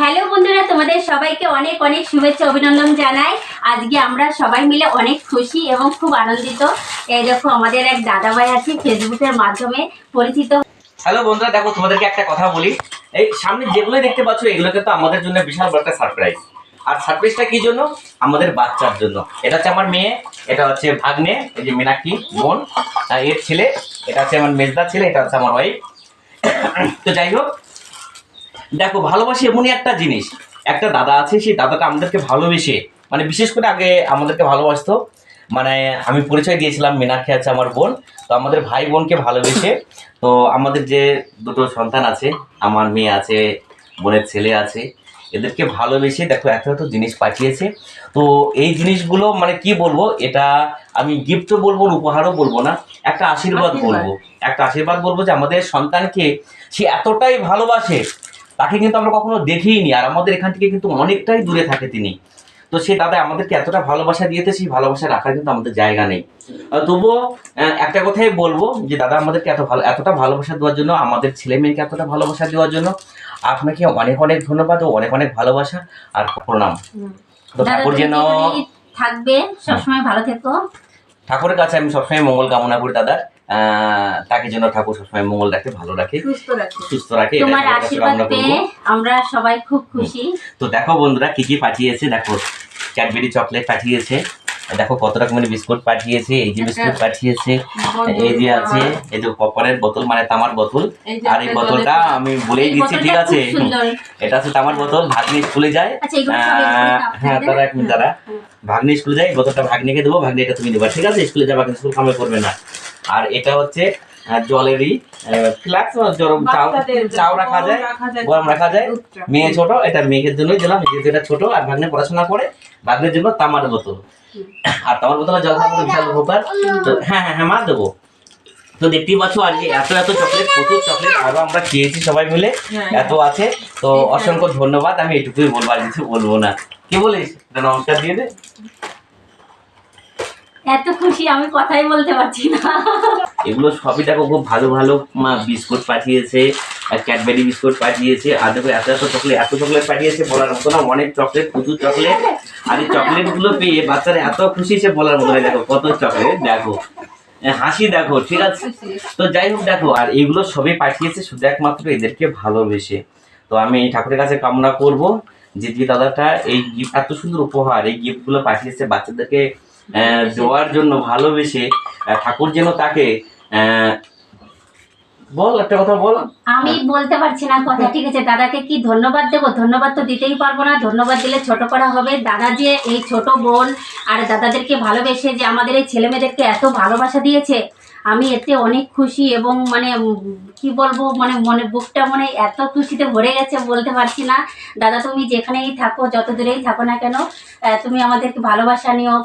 Hello বন্ধুরা, তোমাদের সবাইকে অনেক অনেক শুভেচ্ছা, অভিনন্দন জানাই। আজকে আমরা সবাই মিলে অনেক খুশি এবং খুব আনন্দিত। এই দেখো, আমাদের এক দাদাভাই আছে, ফেসবুকের মাধ্যমে পরিচিত। হ্যালো বন্ধুরা, দেখো, তোমাদেরকে একটা কথা বলি। এই সামনে যেগুলো দেখতে পাচ্ছ এগুলো কিন্তু আমাদের জন্য বিশাল বড় একটা সারপ্রাইজ আর সারপ্রাইজটা কি জন্য? আমাদের বাচ্চার জন্য। এটা হচ্ছে আমার মেয়ে, এটা হচ্ছে ভাগ্নে, এই যে মিনাক্ষী বোন। এর ছেলে, এটা হচ্ছে আমার মেজদার ছেলে, এটা হচ্ছে আমার ওয়াইফ তো যাই হোক দেখো ভালোবাসি এমনই একটা জিনিস। একটা দাদা আছে সেই দাদাটা আমাদেরকে ভালোবেসে মানে বিশেষ করে আগে আমাদেরকে ভালোবাসতো। মানে আমি পরিচয় দিয়েছিলাম মীনাক্ষী আছে আমার বোন তো আমাদের ভাই বোনকে ভালোবেসে তো আমাদের যে দুটো সন্তান আছে আমার মেয়ে আছে বোনের ছেলে আছে এদেরকে ভালোবেসে দেখো এত এত জিনিস পাঠিয়েছে। তো এই জিনিসগুলো মানে কি বলব এটা আমি গিফটও বলব উপহারও বলব না একটা আশীর্বাদ। বলব। একটা আশীর্বাদ বলব যে আমাদের সন্তানকে সে এতটাই ভালোবাসে তাকে কিন্তু আমরা কখনো দেখিনি আর আমাদের এখান থেকে কিন্তু অনেকটাই দূরে থাকে তিনি। তো সে দাদা আমাদেরকে এতটা ভালোবাসা দিয়েছে সেই ভালোবাসা রাখার কিন্তু আমাদের জায়গা নেই। তবুও একটা কথাই বলব যে দাদা আমাদেরকে এত ভালো এতটা ভালোবাসা দেওয়ার জন্য আমাদের ছেলে মেয়েকে এতটা ভালোবাসা দেওয়ার জন্য আপনাকে অনেক অনেক ধন্যবাদ ও অনেক অনেক ভালোবাসা আর প্রণাম। তো ঠাকুর যেন থাকবে? সবসময় ভালো থেকো। ঠাকুরের কাছে আমি সবসময় মঙ্গল কামনা করি দাদা আহ, তাকে যেন ঠাকুর সবসময় মঙ্গল রাখে ভালো রাখে সুস্থ রাখে। আমরা সবাই খুব খুশি। তো দেখো বন্ধুরা কি কি পাঠিয়েছে দেখো ক্যাডবেরি চকলেট পাঠিয়েছে দেখো কত রকমের বিস্কুট পাঠিয়েছে এই যে বিস্কুট পাঠিয়েছে এই যে আছে এই যে কপারের বোতল মানে তামার বোতল আর এই বোতলটা আমি বলেই দিচ্ছি ঠিক আছে? এটা আছে তামার বোতল ভাগ্নি স্কুলে যায়। আচ্ছা হ্যাঁ তারা এক মিনিট? দাঁড়া। ভাগ্নি স্কুলে যায় বোতলটা ভাগ্নিকে দেবো ভাগ্নি এটা তুমি দেবা। ঠিক আছে? স্কুলে যাবা কিন্তু স্কুল কামে করবে না। আর এটা হচ্ছে জলেরই ফ্লাক্স চাও চাও রাখা যায় গরম রাখা যায়। মেয়ে ছোট এটা মেয়ের জন্যই দিলাম যেহেতু এটা ছোট আর ভাগ্নে পড়াশোনা করে ভাগ্নের জন্য তামার বোতল। আর তামার বোতলে জল খাব বিশাল উপকার। তো হ্যাঁ হ্যাঁ হ্যাঁ মা দেবো। তো দেখতেই পাচ্ছ আর যে এত এত চকলেট প্রচুর চকলেট আরও আমরা খেয়েছি সবাই মিলে এত আছে। তো অসংখ্য ধন্যবাদ আমি এটুকুই বলব আর কিছু বলব না। কি বলিস? নমস্কার দিয়ে দে। এত খুশি আমি কথাই বলতে পারছি না। এগুলো সবই দেখো খুব ভালো ভালো বিস্কুট পাঠিয়েছে ক্যাডবেরি বিস্কুট পাঠিয়েছে, আর দেখো এত এত চকলেট এত চকলেট পাঠিয়েছে বলার মতো না, অনেক চকলেট, প্রচুর চকলেট, আর এই চকলেটগুলো পেয়ে বাচ্চারা এত খুশি সে বলার মতো না, দেখো কত চকলেট, দেখো। হাসি দেখো, ঠিক আছে? তো যাই হোক, দেখো, আর এগুলো সবই পাঠিয়েছে শুধু একমাত্র এদেরকে ভালোবেসে। তো আমি এই ঠাকুরের কাছে কামনা করব যে দাদাটা, এই গিফট এত সুন্দর উপহার, এই গিফটগুলো পাঠিয়েছে বাচ্চাদেরকে দেওয়ার জন্য ভালোবেসে ঠাকুর যেন তাকে বল একটা কথা বল। আমি বলতে পারছি না, কথা ঠিক আছে। দাদাকে কি ধন্যবাদ ধন্যবাদ তো দিতেই পারব না। ধন্যবাদ দিলে ছোট করা হবে। দাদা যে এই ছোট বোন, আর দাদাদেরকে ভালোবেসে যে আমাদের এই ছেলে মেয়েদেরকে এত ভালোবাসা দিয়েছে, আমি এতে অনেক খুশি এবং মানে কি বলব মানে মনে, বুকটা মানে এত খুশিতে ভরে গেছে বলতে পারছি না। দাদা তুমি যেখানেই থাকো, যত দূরেই থাকো না কেন তুমি আমাদেরকে ভালোবাসা নিও